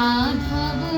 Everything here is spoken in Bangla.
মাধব